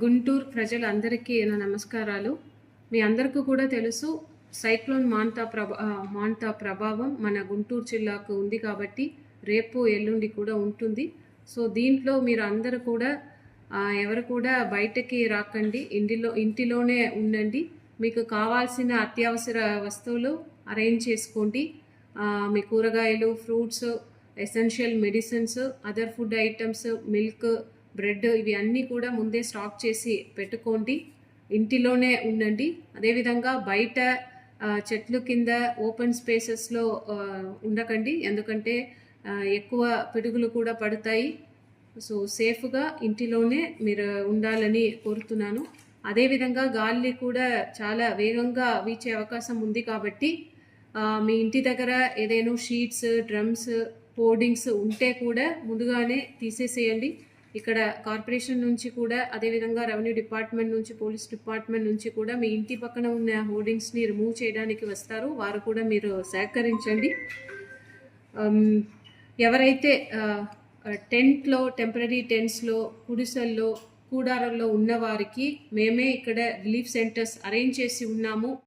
గుంటూరు ప్రజలందరికీ నా నమస్కారాలు. మీ అందరికీ కూడా తెలుసు సైక్లోన్ మాంతా ప్రభా మాంతా ప్రభావం మన గుంటూరు జిల్లాకు ఉంది కాబట్టి రేపు ఎల్లుండి కూడా ఉంటుంది. సో దీంట్లో మీరు అందరూ కూడా ఎవరు కూడా బయటకి రాకండి ఇంటిలో ఇంటిలోనే ఉండండి. మీకు కావాల్సిన అత్యవసర వస్తువులు అరేంజ్ చేసుకోండి. మీ కూరగాయలు fruits essential medicines other food items milk bread ఇవి అన్నీ కూడా ముందే స్టాక్ చేసి పెట్టుకోండి. ఇంటిలోనే ఉండండి. అదేవిధంగా బయట చెట్లు కింద ఓపెన్ స్పేసెస్లో ఉండకండి. ఎందుకంటే ఎక్కువ పిడుగులు కూడా పడతాయి. సో సేఫ్గా ఇంటిలోనే మీరు ఉండాలని కోరుతున్నాను. అదేవిధంగా గాలి కూడా చాలా వేగంగా వీచే అవకాశం ఉంది కాబట్టి మీ ఇంటి దగ్గర ఏదైనా షీట్స్ డ్రమ్స్ హోర్డింగ్స్ ఉంటే కూడా ముందుగానే తీసేసేయండి. ఇక్కడ కార్పొరేషన్ నుంచి కూడా అదేవిధంగా రెవెన్యూ డిపార్ట్మెంట్ నుంచి పోలీస్ డిపార్ట్మెంట్ నుంచి కూడా మీ ఇంటి పక్కన ఉన్న హోర్డింగ్స్ని రిమూవ్ చేయడానికి వస్తారు. వారు కూడా మీరు సహకరించండి. ఎవరైతే టెంట్లో టెంపరీ టెంట్స్లో గుడిసెల్లో కూడారంలో ఉన్న వారికి మేమే ఇక్కడ రిలీఫ్ సెంటర్స్ అరేంజ్ చేసి ఉన్నాము.